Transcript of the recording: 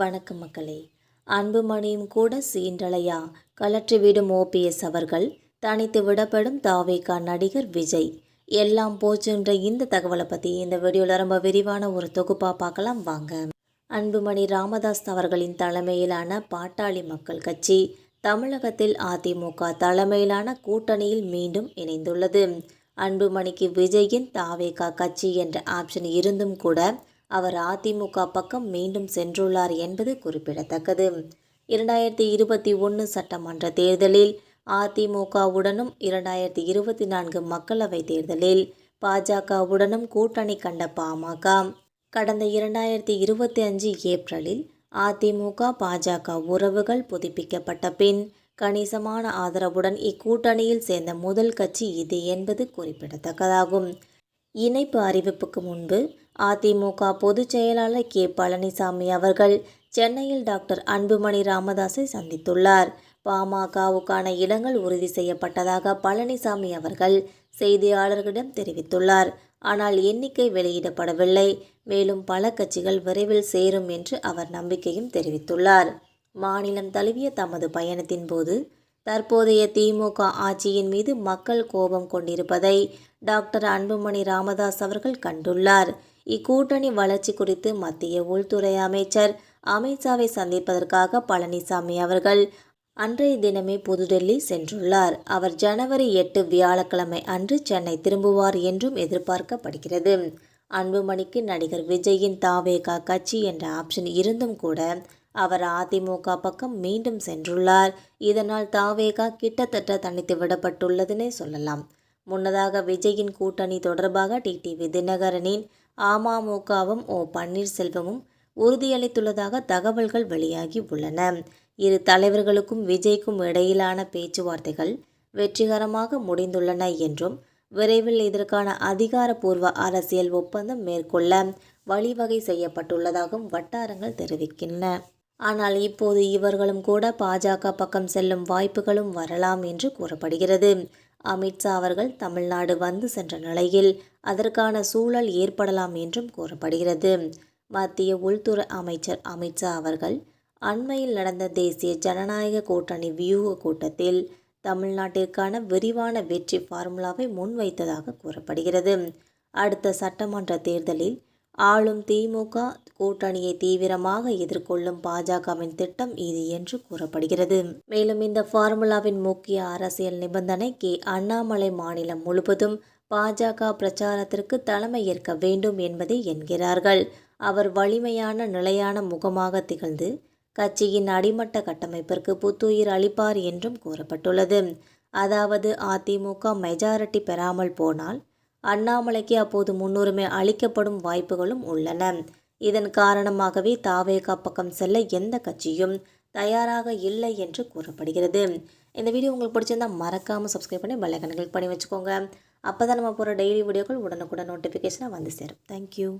வணக்கம் மக்களே. அன்புமணியும் கூட சீன்றலையா? கலற்றிவிடும் ஓபிஎஸ் அவர்கள் தனித்து விடப்படும் தாவேகா நடிகர் விஜய். எல்லாம் போச்சுன்ற இந்த தகவலை பற்றி இந்த வீடியோவில் ரொம்ப விரிவான ஒரு தொகுப்பாக பார்க்கலாம் வாங்க. அன்புமணி ராமதாஸ் அவர்களின் தலைமையிலான பாட்டாளி மக்கள் கட்சி தமிழகத்தில் அதிமுக தலைமையிலான கூட்டணியில் மீண்டும் இணைந்துள்ளது. அன்புமணிக்கு விஜயின் தாவேகா கட்சி என்ற ஆப்ஷன் இருந்தும் கூட அவர் அதிமுக பக்கம் மீண்டும் சென்றுள்ளார் என்பது குறிப்பிடத்தக்கது. இரண்டாயிரத்தி இருபத்தி ஒன்று சட்டமன்ற தேர்தலில் அதிமுகவுடனும் இரண்டாயிரத்தி இருபத்தி நான்கு மக்களவைத் தேர்தலில் பாஜகவுடனும் கூட்டணி கண்ட பாமக. கடந்த இரண்டாயிரத்தி இருபத்தி அஞ்சு ஏப்ரலில் அதிமுக பாஜக உறவுகள் புதுப்பிக்கப்பட்ட பின் கணிசமான ஆதரவுடன் இக்கூட்டணியில் சேர்ந்த முதல் கட்சி இது என்பது குறிப்பிடத்தக்கதாகும். இணைப்பு அறிவிப்புக்கு முன்பு அதிமுக பொதுச் செயலாளர் கே. பழனிசாமி அவர்கள் சென்னையில் டாக்டர் அன்புமணி ராமதாஸை சந்தித்துள்ளார். பாமகவுக்கான இடங்கள் உறுதி செய்யப்பட்டதாக பழனிசாமி அவர்கள் செய்தியாளர்களிடம் தெரிவித்துள்ளார். ஆனால் எண்ணிக்கை வெளியிடப்படவில்லை. மேலும் பல கட்சிகள் விரைவில் சேரும் என்று அவர் நம்பிக்கையும் தெரிவித்துள்ளார். மாநிலம் தழுவிய தமது பயணத்தின் போது தற்போதைய திமுக ஆட்சியின் மீது மக்கள் கோபம் கொண்டிருப்பதை டாக்டர் அன்புமணி ராமதாஸ் அவர்கள் கண்டுள்ளார். இக்கூட்டணி வளர்ச்சி குறித்து மத்திய உள்துறை அமைச்சர் அமித்ஷாவை சந்திப்பதற்காக பழனிசாமி அவர்கள் அன்றைய தினமே புதுடெல்லி சென்றுள்ளார். அவர் ஜனவரி எட்டு வியாழக்கிழமை அன்று சென்னை திரும்புவார் என்றும் எதிர்பார்க்கப்படுகிறது. அன்புமணிக்கு நடிகர் விஜயின் தாவேகா கட்சி என்ற ஆப்ஷன் இருந்தும் கூட அவர் அதிமுக பக்கம் மீண்டும் சென்றுள்ளார். இதனால் தாவேகா கிட்டத்தட்ட தனித்து விடப்பட்டுள்ளதுன்னே சொல்லலாம். முன்னதாக விஜயின் கூட்டணி தொடர்பாக டிடிவி தினகரனின் அமமுகவும் ஓ. பன்னீர்செல்வமும் உறுதியளித்துள்ளதாக தகவல்கள் வெளியாகி உள்ளன. இரு தலைவர்களுக்கும் விஜய்க்கும் இடையிலான பேச்சுவார்த்தைகள் வெற்றிகரமாக முடிந்துள்ளன என்றும் விரைவில் இதற்கான அதிகாரப்பூர்வ அரசியல் ஒப்பந்தம் மேற்கொள்ள வழிவகை செய்யப்பட்டுள்ளதாகவும் வட்டாரங்கள் தெரிவிக்கின்றன. ஆனால் இப்போது இவர்களும் கூட பாஜக பக்கம் செல்லும் வாய்ப்புகளும் வரலாம் என்று கூறப்படுகிறது. அமித்ஷா அவர்கள் தமிழ்நாடு வந்து சென்ற நிலையில் அதற்கான சூழல் ஏற்படலாம் என்றும் கூறப்படுகிறது. மத்திய உள்துறை அமைச்சர் அமித்ஷா அவர்கள் அண்மையில் நடந்த தேசிய ஜனநாயக கூட்டணி வியூக கூட்டத்தில் தமிழ்நாட்டிற்கான விரிவான வெற்றி ஃபார்முலாவை முன்வைத்ததாக கூறப்படுகிறது. அடுத்த சட்டமன்ற தேர்தலில் ஆளும் திமுக கூட்டணியை தீவிரமாக எதிர்கொள்ளும் பாஜகவின் திட்டம் இது என்று கூறப்படுகிறது. மேலும் இந்த ஃபார்முலாவின் முக்கிய அரசியல் நிபந்தனை கே. அண்ணாமலை மாநிலம் முழுவதும் பாஜக பிரச்சாரத்திற்கு தலைமை ஏற்க வேண்டும் என்பதை என்கிறார்கள். அவர் வலிமையான நிலையான முகமாக திகழ்ந்து கட்சியின் அடிமட்ட கட்டமைப்பிற்கு புத்துயிர் அளிப்பார் என்றும் கூறப்பட்டுள்ளது. அதாவது அதிமுக மெஜாரிட்டி பெறாமல் போனால் அண்ணாமலைக்கு அப்போது முன்னுரிமை அளிக்கப்படும் வாய்ப்புகளும் உள்ளன. இதன் காரணமாகவே தாவேகா பக்கம் செல்ல எந்த கட்சியும் தயாராக இல்லை என்று கூறப்படுகிறது. இந்த வீடியோ உங்களுக்கு பிடிச்சிருந்தா மறக்காமல் சப்ஸ்கிரைப் பண்ணி பெல்லைக்கன் கிளிக் பண்ணி வச்சுக்கோங்க. அப்போ தான் நம்ம போகிற டெய்லி வீடியோக்கள் உடனுக்குடன் நோட்டிஃபிகேஷனாக வந்து சேரும். தேங்க்யூ